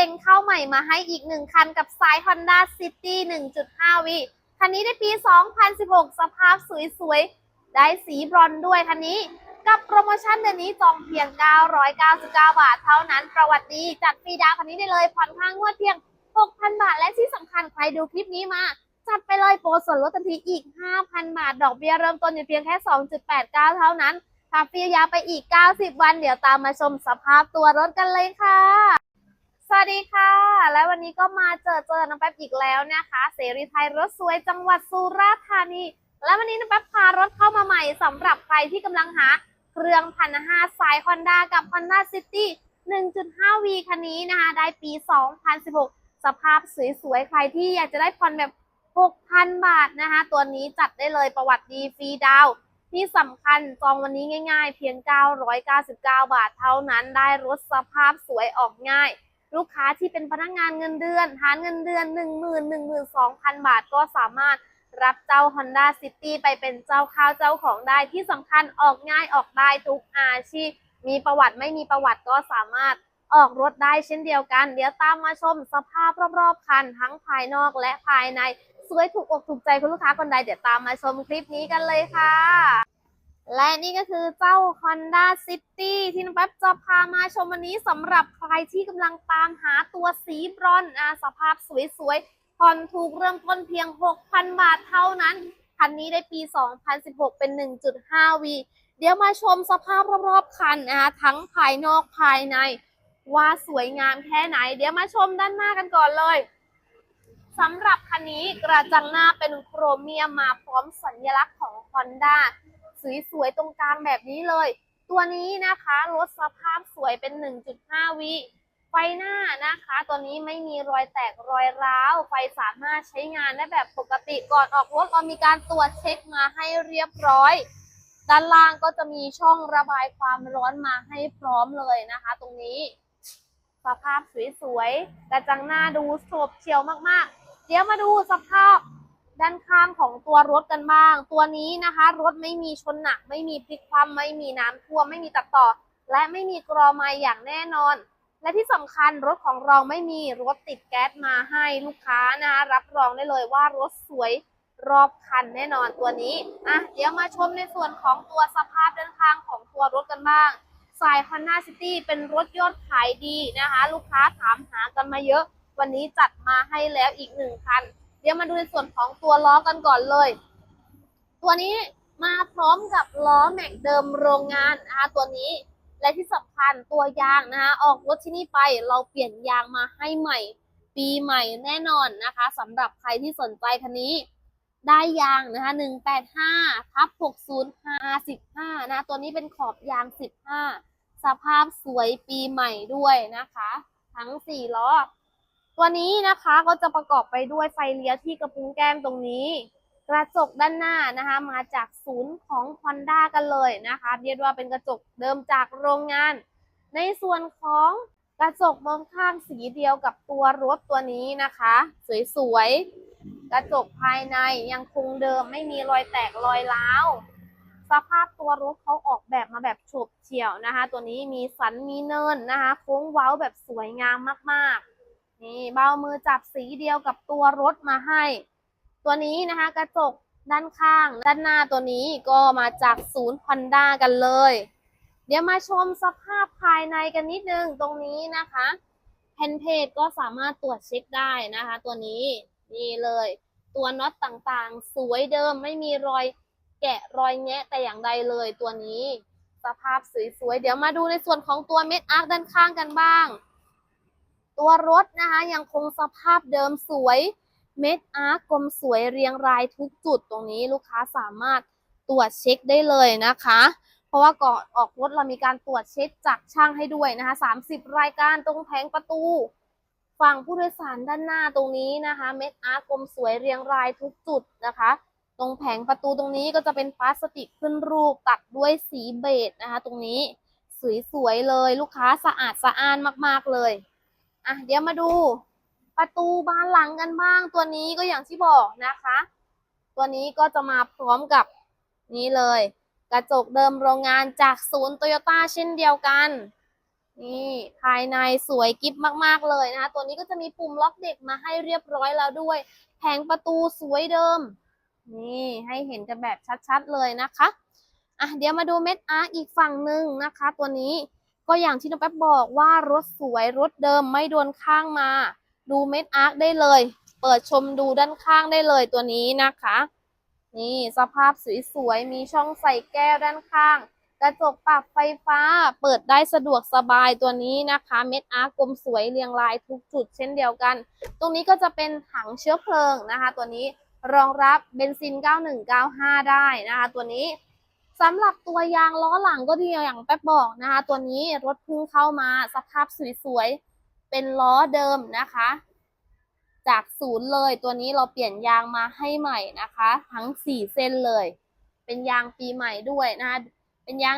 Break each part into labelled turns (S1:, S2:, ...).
S1: เก่งเข้าใหม่มาให้อีกหนึ่งคันกับสาย Honda City 1.5 V คันนี้ได้ปี 2016 สภาพสวยๆ ได้สีบรอนซ์ด้วยคันนี้กับโปรโมชั่นเดือนนี้จองเพียง 999 บาทเท่านั้น ประวัติดีจัดฟรีดาวคันนี้ได้เลยผ่อนค่างงวดเพียง 6,000 บาท และที่สำคัญใครดูคลิปนี้มา จัดไปเลยโปรส่วนลดทันทีอีก 5,000 บาท ดอกเบี้ยเริ่มต้นอยู่เพียงแค่ 2.89 เท่านั้นขับฟรียาไปอีก 90 วัน เดี๋ยวตามมาชมสภาพตัวรถกันเลยค่ะ สวัสดีค่ะ และวันนี้ก็มาเจอเจอน้องแป๊บอีกแล้วนะคะ เสรีไทยรถสวยจังหวัดสุราษฎร์ธานี และวันนี้น้องแป๊บพารถเข้ามาใหม่สำหรับใครที่กำลังหาเครื่องพันห้าสาย Honda กับ Honda City 1.5V คันนี้นะคะ ได้ปี 2016 สภาพสวยๆ ใครที่อยากจะได้ผ่อนแบบ 6,000 บาทนะคะ ตัวนี้จัดได้เลยประวัติดีฟรีดาวที่สำคัญจองวันนี้ง่าย ๆ เพียง 999 บาทเท่านั้นได้รถสภาพสวยออกง่าย ลูกค้าที่เป็นพนักงานเงินเดือนฐานเงินเดือน 10,000 12,000 บาทก็สามารถรับเจ้า Honda City ไปเป็นเจ้าข้าวเจ้าของได้ที่สำคัญออกง่ายออกได้ทุกอาชีพ มีประวัติไม่มีประวัติก็สามารถออกรถได้เช่นเดียวกัน เดี๋ยวตามมาชมสภาพรอบๆคันทั้งภายนอกและภายใน สวยถูกอกถูกใจคุณลูกค้าคนใดเดี๋ยวตามมาชมคลิปนี้กันเลยค่ะ และนี่ก็คือเจ้า Honda City ที่น้องแป๊บจะพามาชมวันนี้สำหรับใครที่กำลังตามหาตัวสีบรอนซ์อะสภาพสวยๆผ่อนถูกเริ่มต้นเพียง 6,000 บาทเท่านั้น คันนี้ได้ปี 2016 เป็น 1.5V เดี๋ยวมาชมสภาพรอบๆคันนะคะทั้งภายนอกภายใน ว่าสวยงามแค่ไหน เดี๋ยวมาชมด้านหน้ากันก่อนเลยสำหรับคันนี้กระจังหน้าเป็นโครเมียมมาพร้อมสัญลักษณ์ของ Honda สวยๆตรงกลางแบบนี้เลย ตัวนี้นะคะรถสภาพสวยเป็น 1.5 วิไฟหน้านะคะ ตัวนี้ไม่มีรอยแตกรอยร้าว ไฟสามารถใช้งานได้แบบปกติก่อนออกรถเรามีการตรวจเช็คมาให้เรียบร้อย ด้านล่างก็จะมีช่องระบายความร้อนมาให้พร้อมเลยนะคะ ตรงนี้ สภาพสวยๆกระจังหน้าดูโฉบเฉียวมากๆ เดี๋ยวมาดูสภาพ ด้านข้างของตัวรถกันบ้าง ตัวนี้นะคะ รถไม่มีชนหนัก ไม่มีพลิกคว่ำไม่มีน้ำท่วมไม่มีตัดต่อ และไม่มีกรอไม้อย่างแน่นอน และที่สำคัญรถของเราไม่มีรถติดแก๊สมาให้ลูกค้านะคะรับรองได้เลยว่ารถสวยรอบคันแน่นอนตัวนี้อะเดี๋ยวมาชมในส่วนของตัวสภาพด้านข้างของตัวรถกันบ้างสาย Honda City เป็นรถยอดขายดีนะคะ ลูกค้าถามหากันมาเยอะ วันนี้จัดมาให้แล้วอีกหนึ่งคัน เดี๋ยวมาดูในส่วนของตัวล้อกันก่อนเลย ตัวนี้มาพร้อมกับล้อแม็กเดิมโรงงานนะคะตัวนี้ และที่สำคัญตัวยางนะคะออกรถที่นี่ไปเราเปลี่ยนยางมาให้ใหม่ ปีใหม่แน่นอนนะคะสำหรับใครที่สนใจคันนี้ ได้ยางนะคะ185ทับ6055นะตัวนี้เป็นขอบยาง 15 สภาพสวยปีใหม่ด้วยนะคะ ทั้ง 4 ล้อ ตัวนี้นะคะก็จะประกอบไปด้วยไฟเลี้ยวที่กระพุ้งแก้มตรงนี้ กระจกด้านหน้านะคะ มาจากศูนย์ของ Honda กันเลยนะคะเรียกว่าเป็นกระจกเดิมจากโรงงาน ในส่วนของกระจกมองข้างสีเดียวกับตัวรถตัวนี้นะคะ สวยๆ กระจกภายในยังคงเดิมไม่มีรอยแตกรอยร้าวสภาพตัวรถเขาออกแบบมาแบบฉบเฉี่ยวนะคะ ตัวนี้มีสันมีเนินนะคะ โค้งเว้าแบบสวยงามมากๆ นี่เบามือจับสีเดียวกับตัวรถมาให้ ตัวนี้นะคะกระจกด้านข้าง ด้านหน้าตัวนี้ก็มาจากศูนย์ Honda กันเลย เดี๋ยวมาชมสภาพภายในกันนิดนึงตรงนี้นะคะแผ่นเพจก็สามารถตรวจเช็คได้นะคะ ตัวนี้นี่เลย ตัวน็อตต่างๆ สวยเดิมไม่มีรอยแกะรอยแงะแต่อย่างใดเลยตัวนี้ สภาพสวยๆเดี๋ยวมาดูในส่วนของตัวเม็ดอาร์คด้านข้างกันบ้าง ตัวรถนะคะยังคงสภาพเดิมสวยเม็ดอาร์กลมสวยเรียงรายทุกจุดตรงนี้ลูกค้าสามารถตรวจเช็คได้เลยนะคะ เพราะว่าก่อนออกรถเรามีการตรวจเช็คจากช่างให้ด้วยนะคะ 30 รายการตรงแผงประตู ฝั่งผู้โดยสารด้านหน้าตรงนี้นะคะ เม็ดอาร์กลมสวยเรียงรายทุกจุดนะคะ ตรงแผงประตูตรงนี้ก็จะเป็นพลาสติกขึ้นรูปตัดด้วยสีเบจนะคะ ตรงนี้สวยๆเลยลูกค้าสะอาดสะอ้านมากๆเลย อะเดี๋ยวมาดู ประตูบานหลังกันบ้าง ตัวนี้ก็อย่างที่บอกนะคะ ตัวนี้ก็จะมาพร้อมกับนี้เลย กระจกเดิมโรงงานจากศูนย์โตโยต้าเช่นเดียวกัน นี่ภายในสวยกิฟมากๆเลยนะคะตัวนี้ก็จะมีปุ่มล็อกเด็กมาให้เรียบร้อยแล้วด้วยแผงประตูสวยเดิม นี่ให้เห็นกันแบบชัดๆเลยนะคะอะเดี๋ยวมาดูเม็ดอาร์อีกฝั่งหนึ่งนะคะ ตัวนี้ ก็อย่างที่น้องแป๊บบอกว่ารถสวยรถเดิมไม่โดนข้างมา ดูเม็ดอาร์คได้เลย เปิดชมดูด้านข้างได้เลยตัวนี้นะคะ นี่สภาพสวยๆมีช่องใส่แก้วด้านข้าง กระจกปรับไฟฟ้าเปิดได้สะดวกสบายตัวนี้นะคะ เม็ดอาร์คกลมสวยเรียงรายทุกจุดเช่นเดียวกัน ตรงนี้ก็จะเป็นถังเชื้อเพลิงนะคะ ตัวนี้รองรับเบนซิน 9195 ได้นะคะ ตัวนี้ สำหรับตัวยางล้อหลังก็ดีอย่างแป๊บบอกนะคะ ตัวนี้รถเพิ่งเข้ามาสภาพสวยๆ เป็นล้อเดิมนะคะ จากศูนย์เลยตัวนี้เราเปลี่ยนยางมาให้ใหม่นะคะ ทั้ง4เส้นเลย เป็นยางปีใหม่ด้วยนะคะเป็นยาง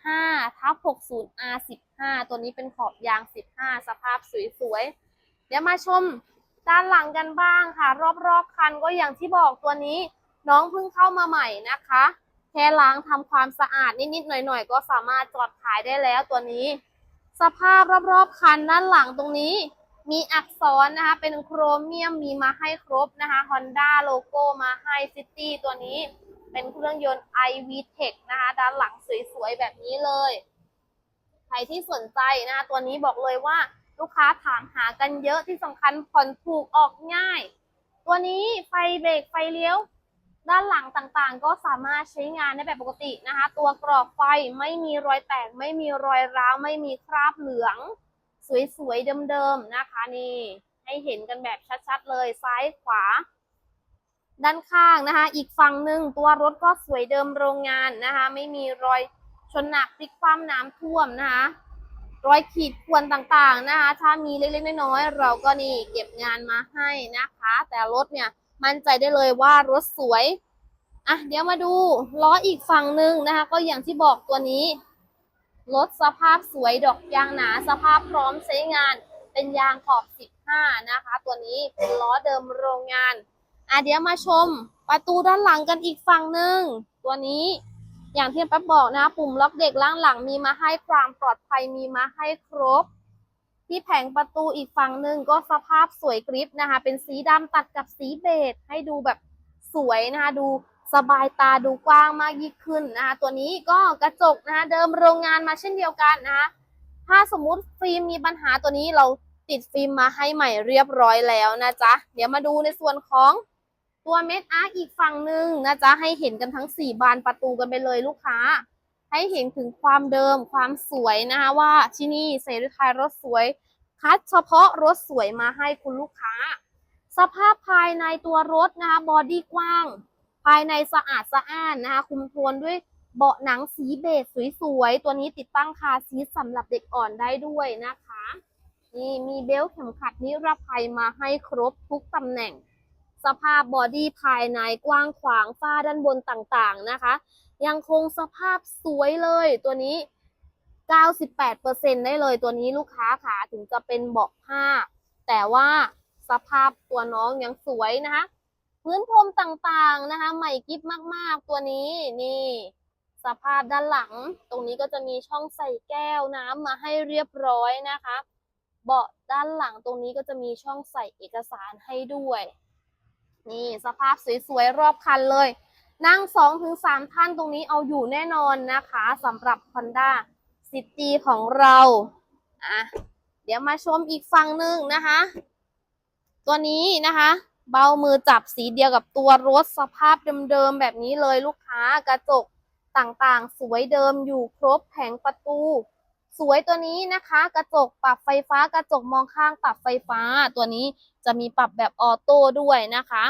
S1: 185ทับ 60 R15 ตัวนี้เป็นขอบยาง 15 สภาพสวยๆ เดี๋ยวมาชมด้านหลังกันบ้างค่ะ รอบๆคันก็อย่างที่บอกตัวนี้น้องเพิ่งเข้ามาใหม่นะคะ แค่ล้างทำความสะอาดนิดๆหน่อยๆ ก็สามารถจอดขายได้แล้วตัวนี้ สภาพรอบๆคันด้านหลังตรงนี้ มีอักษรนะคะ เป็นโครเมียมมีมาให้ครบนะคะ Honda โลโก้มาให้ City ตัวนี้ เป็นเครื่องยนต์ iVTEC นะคะ ด้านหลังสวยๆ แบบนี้เลย ใครที่สนใจนะคะตัวนี้บอกเลยว่าลูกค้าถามหากันเยอะที่สำคัญผ่อนถูกออกง่าย ตัวนี้ไฟเบรกไฟเลี้ยว ด้านหลังต่างๆ ก็สามารถใช้งานได้แบบปกตินะคะ ตัวกรอบไฟไม่มีรอยแตก ไม่มีรอยร้าว ไม่มีคราบเหลือง สวยๆเดิมๆนะคะนี่ให้เห็นกันแบบชัดๆเลยซ้ายขวา ด้านข้างนะคะ อีกฝั่งหนึ่งตัวรถก็สวยเดิมโรงงานนะคะ ไม่มีรอยชนหนักพลิกคว่ำน้ำท่วมนะคะรอยขีดข่วนต่างๆนะคะ ถ้ามีเล็กๆน้อยๆเราก็นี่เก็บงานมาให้นะคะ แต่รถเนี่ย มั่นใจได้เลยว่ารถสวยอะเดี๋ยวมาดูล้ออีกฝั่งหนึ่งนะคะ ก็อย่างที่บอกตัวนี้รถสภาพสวยดอกยางหนาสภาพพร้อมใช้งาน เป็นยางขอบ 15 นะคะ ตัวนี้เป็นล้อเดิมโรงงานอะเดี๋ยวมาชมประตูด้านหลังกันอีกฝั่งหนึ่งตัวนี้อย่างที่แป๊บบอกนะปุ่มล็อกเด็กล่างหลังมีมาให้ความปลอดภัยมีมาให้ครบ ที่แผงประตูอีกฝั่งหนึ่งก็สภาพสวยกริบนะคะ เป็นสีดำตัดกับสีเบจให้ดูแบบสวยนะคะ ดูสบายตาดูกว้างมากยิ่งขึ้นนะคะ ตัวนี้ก็กระจกนะคะ เดิมโรงงานมาเช่นเดียวกันนะคะ ถ้าสมมุติฟิล์มมีปัญหาตัวนี้เราติดฟิล์มมาให้ใหม่เรียบร้อยแล้วนะจ๊ะ เดี๋ยวมาดูในส่วนของตัวเม็ดอาร์อีกฝั่งหนึ่งนะจ๊ะให้เห็นกันทั้ง 4 บานประตูกันไปเลยลูกค้า ให้เห็นถึงความเดิมความสวยนะคะว่าที่นี่เสรีไทยรถสวย คัดเฉพาะรถสวยมาให้คุณลูกค้า สภาพภายในตัวรถนะคะบอดี้กว้าง ภายในสะอาดสะอ้านนะคะคุมโทนด้วยเบาะหนังสีเบจสวยๆ ตัวนี้ติดตั้งคาซีทสำหรับเด็กอ่อนได้ด้วยนะคะ นี่มีเบลต์เข็มขัดนิรภัยมาให้ครบทุกตำแหน่ง สภาพบอดี้ภายในกว้างขวางฝ้าด้านบนต่างๆนะคะ ยังคงสภาพสวยเลยตัวนี้ 98%ได้เลยตัวนี้ลูกค้าขาถึงจะเป็นเบาะผ้า แต่ว่าสภาพตัวน้องยังสวยนะคะพื้นพรมต่างๆนะคะ ใหม่กิฟมากๆตัวนี้นี่ สภาพด้านหลัง ตรงนี้ก็จะมีช่องใส่แก้วน้ำมาให้เรียบร้อยนะคะ เบาะด้านหลังตรงนี้ก็จะมีช่องใส่เอกสารให้ด้วย นี่สภาพสวยๆรอบคันเลย นั่ง2-3ถึง3ท่านตรงนี้เอาอยู่แน่นอนนะคะสำหรับ Honda City ของเราอะเดี๋ยวมาชมอีกฝั่งหนึ่งนะคะ ตัวนี้นะคะ เบามือจับสีเดียวกับตัวรถสภาพเดิมๆแบบนี้เลยลูกค้ากระจกต่างๆ สวยเดิมอยู่ครบแผงประตู สวยตัวนี้นะคะ กระจกปรับไฟฟ้ากระจกมองข้างปรับไฟฟ้า ตัวนี้จะมีปรับแบบออโต้ด้วยนะคะ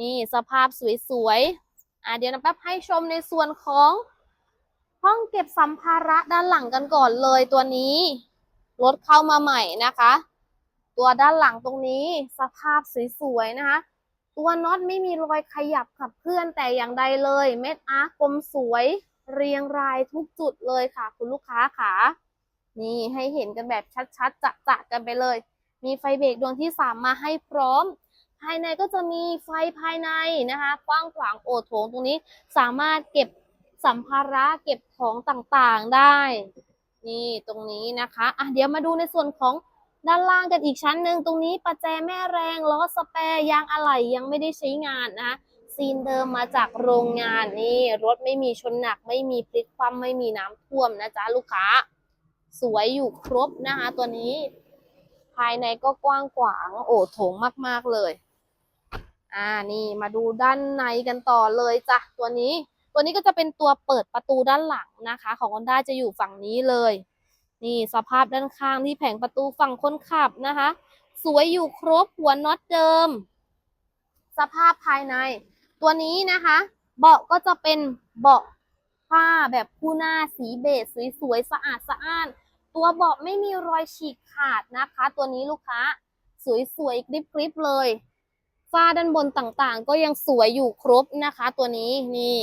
S1: นี่สภาพสวยๆ อะเดี๋ยวนะแป๊บให้ชมในส่วนของห้องเก็บสัมภาระด้านหลังกันก่อนเลยตัวนี้รถเข้ามาใหม่นะคะ ตัวด้านหลังตรงนี้สภาพสวยๆนะคะ ตัวน็อตไม่มีรอยขยับขับเคลื่อนแต่อย่างใดเลย เม็ดอาร์คกลมสวยเรียงรายทุกจุดเลยค่ะ คุณลูกค้าค่ะนี่ให้เห็นกันแบบชัดๆจะๆกันไปเลย มีไฟเบรกดวงที่สามมาให้พร้อมายในก็จะมีไฟภายในนะคะกว้างขวางโอโถงตรงนี้สามารถเก็บสัมภาระเก็บของต่างๆได้ นี่ตรงนี้นะคะอะเดี๋ยวมาดูในส่วนของด้านล่างกันอีกชั้นหนึ่งตรงนี้ประแจแม่แรงล้อสแปรยางอะไหล่ยังไม่ได้ใช้งานนะคะซีนเดิมมาจากโรงงานนี่รถไม่มีชนหนักไม่มีพลิกคว่ำไม่มีน้ำท่วมนะจ๊ะลูกค้า สวยอยู่ครบนะคะตัวนี้ ภายในก็กว้างขวางโอ้โถงมาก ๆ เลย อ่านี่มาดูด้านในกันต่อเลยจ้ะตัวนี้ ตัวนี้ก็จะเป็นตัวเปิดประตูด้านหลังนะคะ ของ Honda จะอยู่ฝั่งนี้เลย นี่สภาพด้านข้างที่แผงประตูฝั่งคนขับนะคะ สวยอยู่ครบหัวน็อตเดิม สภาพภายใน ตัวนี้นะคะ เบาะก็จะเป็นเบาะผ้าแบบคู่หน้าสีเบจสวยๆสะอาดสะอ้านตัวเบาะไม่มีรอยฉีกขาดนะคะ ตัวนี้ลูกค้า สวยๆกริบๆเลย ฝ้าด้านบนต่างๆ ก็ยังสวยอยู่ครบนะคะ ตัวนี้นี่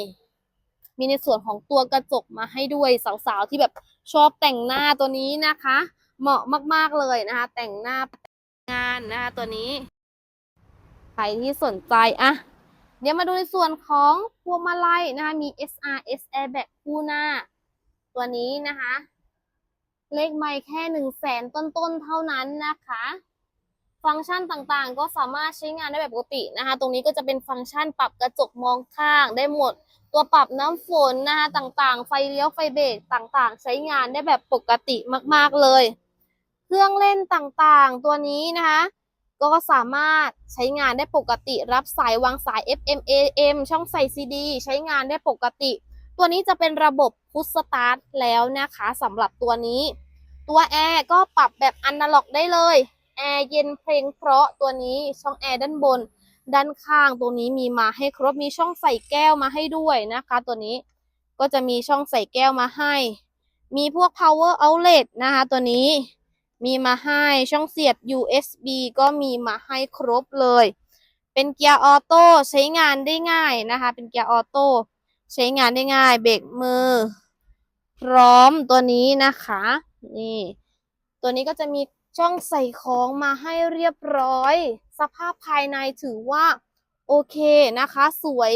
S1: มีในส่วนของตัวกระจกมาให้ด้วยสาวๆที่แบบชอบแต่งหน้าตัวนี้นะคะ เหมาะมากๆเลยนะคะ แต่งหน้างานนะคะตัวนี้ใครที่สนใจอะเดี๋ยวมาดูในส่วนของพวงมาลัยนะคะมี SRS Airbag คู่หน้า ตัวนี้นะคะ เลขไม่แค่หนึ่งแสนต้นๆเท่านั้นนะคะ ฟังก์ชันต่างๆ ก็สามารถใช้งานได้แบบปกตินะคะ ตรงนี้ก็จะเป็นฟังก์ชันปรับกระจกมองข้างได้หมด ตัวปรับน้ำฝนนะคะต่างๆ ไฟเลี้ยวไฟเบรกต่างๆ ใช้งานได้แบบปกติมากๆเลย เครื่องเล่นต่างๆ ตัวนี้นะคะก็สามารถใช้งานได้ปกติ รับสายวางสาย FM AM ช่องใส่ CD ใช้งานได้ปกติ ตัวนี้จะเป็นระบบพุชสตาร์ทแล้วนะคะสำหรับตัวนี้ ตัวแอร์ก็ปรับแบบอนาล็อกได้เลย แอร์เย็นเพลงเพราะตัวนี้ช่องแอร์ด้านบน ด้านข้างตัวนี้มีมาให้ครบมีช่องใส่แก้วมาให้ด้วยนะคะ ตัวนี้ก็จะมีช่องใส่แก้วมาให้ มีพวก power outlet นะคะตัวนี้มีมาให้ช่องเสียบ USB ก็มีมาให้ครบเลย เป็นเกียร์ออโต้ใช้งานได้ง่ายนะคะ เป็นเกียร์ออโต้ใช้งานได้ง่าย เบรกมือ พร้อมตัวนี้นะคะ นี่ ตัวนี้ก็จะมี ช่องใส่ของมาให้เรียบร้อย สภาพภายในถือว่าโอเคนะคะ สวย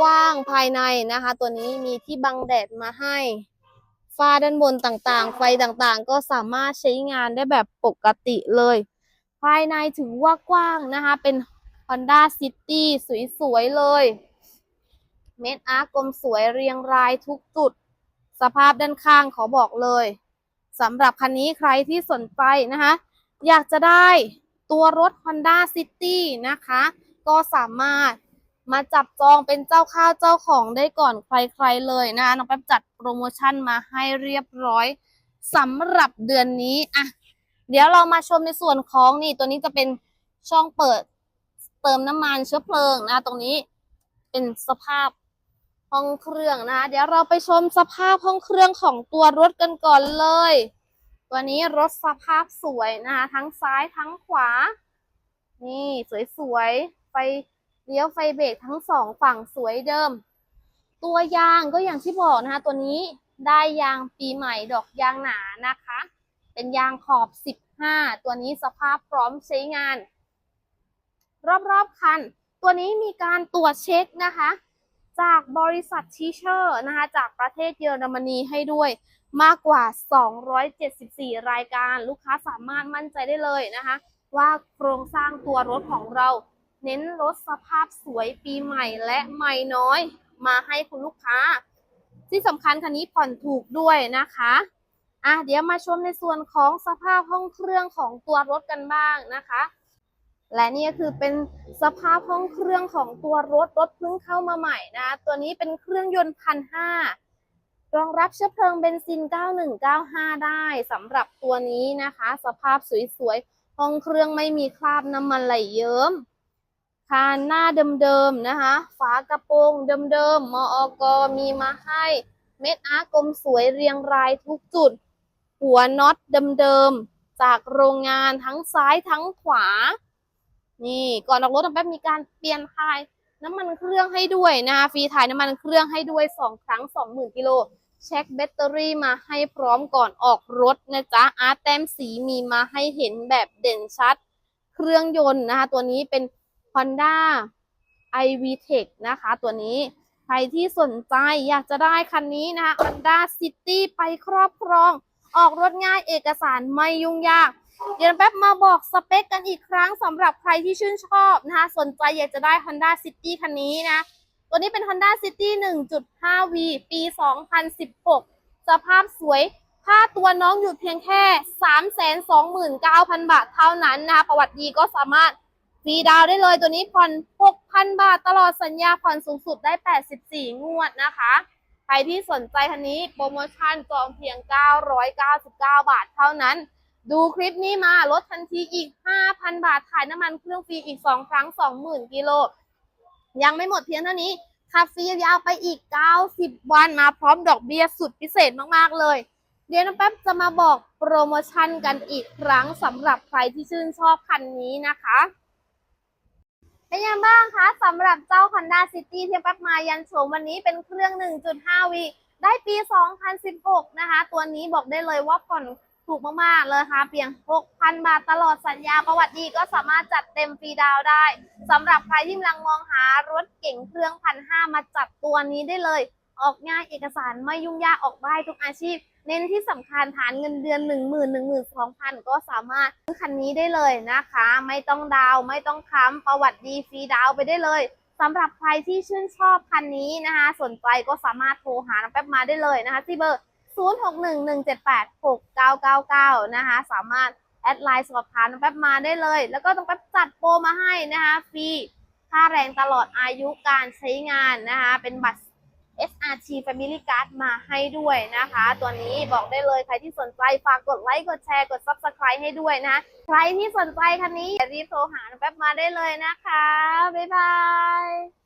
S1: กว้างภายในนะคะ ตัวนี้มีที่บังแดดมาให้ฝ้าด้านบนต่างๆ ไฟต่างๆ ก็สามารถใช้งานได้แบบปกติเลย ภายในถือว่ากว้างนะคะ เป็น Honda City สวยๆ เลย เม็ดอาร์กลมสวยเรียงรายทุกจุด สภาพด้านข้างขอบอกเลย สำหรับคันนี้ใครที่สนใจนะคะ อยากจะได้ตัวรถ Honda City นะคะ ก็สามารถมาจับจองเป็นเจ้าข้าวเจ้าของได้ก่อนใครๆเลยนะคะน้องแป๊บจัดโปรโมชั่นมาให้เรียบร้อยสำหรับเดือนนี้อะเดี๋ยวเรามาชมในส่วนของนี่ตัวนี้จะเป็นช่องเปิดเติมน้ำมันเชื้อเพลิงนะคะตรงนี้เป็นสภาพ ห้องเครื่องนะคะเดี๋ยวเราไปชมสภาพห้องเครื่องของตัวรถกันก่อนเลย ตัวนี้รถสภาพสวยนะคะทั้งซ้ายทั้งขวา นี่สวยๆไฟเลี้ยวไฟเบรกทั้งสองฝั่งสวยเดิม ตัวยางก็อย่างที่บอกนะคะ ตัวนี้ได้ยางปีใหม่ดอกยางหนานะคะ เป็นยางขอบ 15 ตัวนี้สภาพพร้อมใช้งาน รอบๆคัน ตัวนี้มีการตรวจเช็คนะคะ จากบริษัททีเชอร์นะคะจากประเทศเยอรมนีให้ด้วยมากกว่า 274 รายการ ลูกค้าสามารถมั่นใจได้เลยนะคะ ว่าโครงสร้างตัวรถของเรา เน้นรถสภาพสวยปีใหม่และใหม่น้อย มาให้คุณลูกค้า ที่สำคัญคันนี้ผ่อนถูกด้วยนะคะอะเดี๋ยวมาชมในส่วนของสภาพห้องเครื่องของตัวรถกันบ้างนะคะ และนี่ก็คือเป็นสภาพห้องเครื่องของตัวรถรถเพิ่งเข้ามาใหม่นะตัวนี้เป็นเครื่องยนต์พันห้ารองรับเชื้อเพลิงเบนซิน 9195 ได้สำหรับตัวนี้นะคะ สภาพสวยๆ ห้องเครื่องไม่มีคราบน้ำมันไหลเยิ้มคานหน้าเดิมๆนะคะ ฝากระโปรงเดิมๆมออกมีมาให้เม็ดอาร์กลมสวยเรียงรายทุกจุด หัวน็อตเดิมๆ จากโรงงานทั้งซ้ายทั้งขวา นี่ก่อนออกรถแป๊บมีการเปลี่ยนถ่ายน้ำมันเครื่องให้ด้วยนะคะฟรีถ่ายน้ำมันเครื่องให้ด้วย 2 ครั้ง 20,000กิโลเช็คแบตเตอรี่มาให้พร้อมก่อนออกรถนะจ๊ะอาร์ตแต้มสีมีมาให้เห็นแบบเด่นชัด เครื่องยนต์นะคะ ตัวนี้เป็น Honda iVTEC นะคะ ตัวนี้ใครที่สนใจอยากจะได้คันนี้นะคะ Honda City ไปครอบครอง ออกรถง่ายเอกสารไม่ยุ่งยาก เดี๋ยวแป๊บมาบอกสเปคกันอีกครั้งสำหรับใครที่ชื่นชอบนะคะ สนใจอยากจะได้ Honda City คันนี้นะ ตัวนี้เป็น Honda City 1.5V ปี 2016 สภาพสวย ค่าตัวน้องอยู่เพียงแค่ 329,000 บาทเท่านั้นนะคะ ประวัติดีก็สามารถฟรีดาวได้เลยตัวนี้ผ่อน 6,000 บาทตลอดสัญญาผ่อนสูงสุดได้ 84 งวดนะคะ ใครที่สนใจคันนี้โปรโมชั่นจองเพียง 999 บาทเท่านั้น ดูคลิปนี้มาลดทันทีอีก 5,000 บาทถ่ายน้ำมันเครื่องฟรีอีก 2 ครั้ง 20,000 กิโล ยังไม่หมดเพียงเท่านี้ขับฟรียาวไปอีก 90 วันมาพร้อมดอกเบี้ยสุดพิเศษมาก ๆ เลย เดี๋ยวน้องแป๊บจะมาบอกโปรโมชั่นกันอีกครั้งสำหรับใครที่ชื่นชอบคันนี้นะคะเป็นยังบ้างคะสำหรับเจ้า Honda City ที่แป๊บมายันโฉมวันนี้เป็นเครื่อง 1.5V ได้ปี 2016 นะคะ ตัวนี้บอกได้เลยว่าผ่อน ถูกมากๆเลยค่ะเพียง 6,000 บาทตลอดสัญญาประวัติดีก็สามารถจัดเต็มฟรีดาวได้สำหรับใครที่กำลังมองหารถเก่งเครื่องพันห้ามาจัดตัวนี้ได้เลย ออกง่ายเอกสารไม่ยุ่งยากออกได้ทุกอาชีพ เน้นที่สำคัญฐานเงินเดือน 1 0 0 0 0 1 2 0 0 0ก็สามารถซื้อคันนี้ได้เลยนะคะ ไม่ต้องดาวไม่ต้องค้ำประวัติดีฟรีดาวไปได้เลยสำหรับใครที่ชื่นชอบคันนี้นะคะ สนใจก็สามารถโทรหาน้องแป๊บมาได้เลยนะคะที่เบอร์ 0611786999 นะคะ สามารถแอดไลน์สอบถามน้องแป๊บมาได้เลย แล้วก็ต้องแป๊บจัดโปรมาให้นะคะฟรีค่าแรงตลอดอายุการใช้งานนะคะ เป็นบัตร SRT Family Card มาให้ด้วยนะคะ ตัวนี้บอกได้เลยใครที่สนใจฝากกดไลค์กดแชร์กด Subscribe ให้ด้วยนะ ใครที่สนใจคันนี้อย่ารีบโทรหาน้องแป๊บมาได้เลยนะคะ บ๊ายบาย